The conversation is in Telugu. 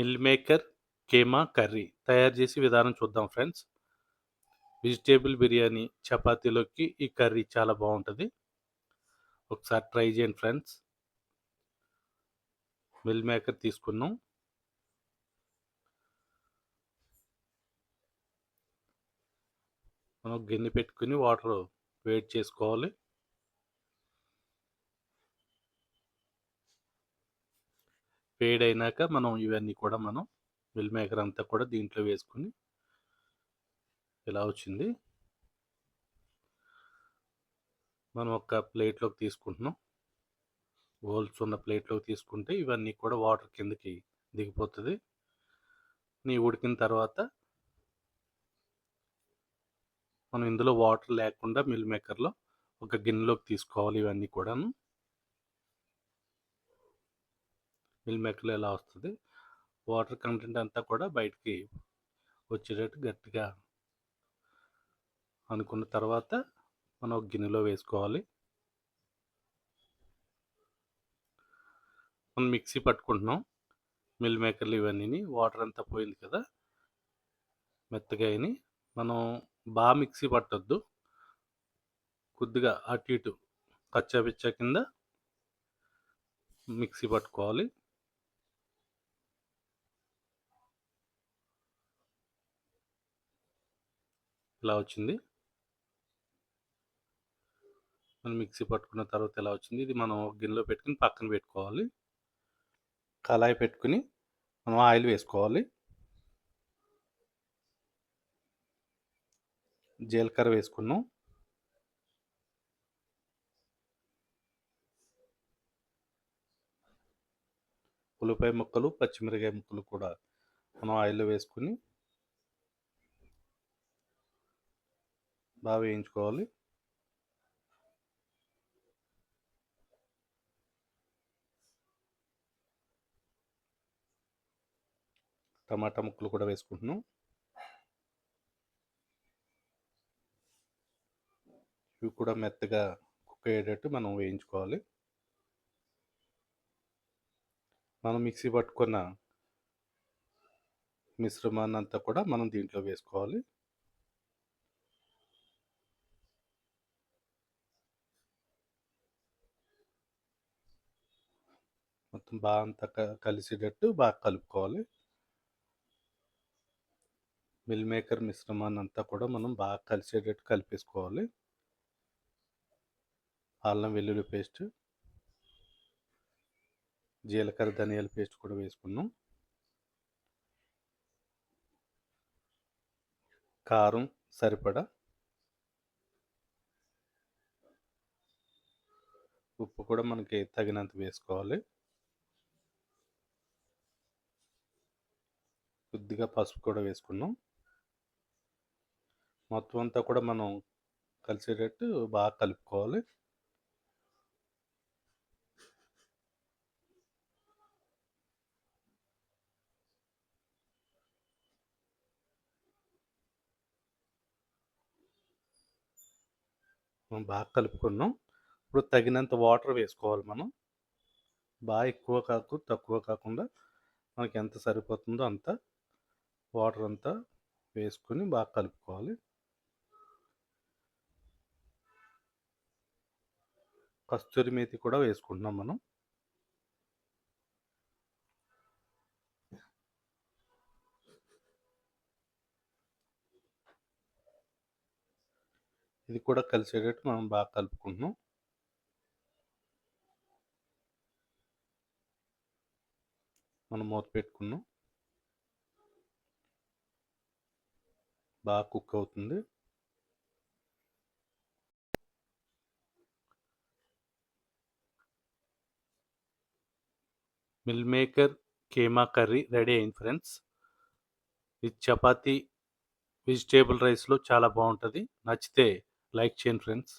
మిల్ మేకర్ కేమా కర్రీ తయారు చేసి విధానం చూద్దాం ఫ్రెండ్స్. వెజిటేబుల్ బిర్యానీ చపాతీలోకి ఈ కర్రీ చాలా బాగుంటుంది. ఒకసారి ట్రై చేయండి ఫ్రెండ్స్. మిల్ మేకర్ తీసుకున్నాం. మనం గిన్నె పెట్టుకుని వాటర్ వేడి చేసుకోవాలి. వేడైనాక మనం ఇవన్నీ కూడా మనం మిల్ మేకర్ అంతా కూడా దీంట్లో వేసుకుని ఇలా వచ్చింది. మనం ఒక ప్లేట్లోకి తీసుకుంటున్నాం. హోల్స్ ఉన్న ప్లేట్లోకి తీసుకుంటే ఇవన్నీ కూడా వాటర్ కిందకి దిగిపోతుంది. నీ ఉడికిన తర్వాత మనం ఇందులో వాటర్ లేకుండా మిల్ మేకర్లో ఒక గిన్నెలోకి తీసుకోవాలి ఇవన్నీ కూడాను. మిల్ మేకర్లో ఎలా వస్తుంది వాటర్ కంటెంట్ అంతా కూడా బయటికి వచ్చేటట్టు గట్టిగా అనుకున్న తర్వాత మనం ఒక గిన్నెలో వేసుకోవాలి. మనం మిక్సీ పట్టుకుంటున్నాం మిల్ మేకర్లు ఇవన్నీ వాటర్ అంతా పోయింది కదా మెత్తగా అయినాయి. మనం బాగా మిక్సీ పట్టొద్దు కొద్దిగా అటు ఇటు కచ్చా పిచ్చా కింద మిక్సీ పట్టుకోవాలి. ఇలా వచ్చింది? మనం మిక్సీ పట్టుకున్న తర్వాత ఎలా వచ్చింది? ఇది మనం గిన్నెలో పెట్టుకుని పక్కన పెట్టుకోవాలి. కళాయి పెట్టుకుని మనం ఆయిల్ వేసుకోవాలి. జీలకర్ర వేసుకున్నాం. ఉల్లిపాయ ముక్కలు పచ్చిమిరకాయ ముక్కలు కూడా మనం ఆయిల్లో వేసుకుని బాగా వేయించుకోవాలి. టమాటా ముక్కలు కూడా వేసుకుంటున్నాం. ఇవి కూడా మెత్తగా కుక్ అయ్యేటట్టు మనం వేయించుకోవాలి. మనం మిక్సీ పట్టుకున్న మిశ్రమాన్ని అంతా కూడా మనం దీంట్లో వేసుకోవాలి. మొత్తం బాగా అంతా కలిసేటట్టు బాగా కలుపుకోవాలి. మిల్ మేకర్ మిశ్రమాన్ని అంతా కూడా మనం బాగా కలిసేటట్టు కలిపేసుకోవాలి. అల్లం వెల్లుల్లి పేస్ట్. జీలకర్ర ధనియాల పేస్ట్ కూడా వేసుకున్నాం. కారం సరిపడా. ఉప్పు కూడా మనకి తగినంత వేసుకోవాలి. కొద్దిగా పసుపు కూడా వేసుకున్నాం. మొత్తం అంతా కూడా మనం కలిసేటట్టు బాగా కలుపుకోవాలి. మనం బాగా కలుపుకున్నాం. ఇప్పుడు తగినంత వాటర్ వేసుకోవాలి మనం. బాగా ఎక్కువ కాకు తక్కువ కాకుండా మనకి ఎంత సరిపోతుందో అంత వాటర్ అంతా వేసుకొని బాగా కలుపుకోవాలి. కస్తూరి మేతి కూడా వేసుకుంటున్నాం మనం. ఇది కూడా కలిసేటట్టు మనం బాగా కలుపుకుంటున్నాం. మనం మూత పెట్టుకున్నాం. బాగా కుక్ అవుతుంది. Meal maker keema curry ready అయింది ఫ్రెండ్స్. ఇది చపాతీ వెజిటేబుల్ రైస్లో చాలా బాగుంటుంది. నచ్చితే లైక్ చేయండి ఫ్రెండ్స్.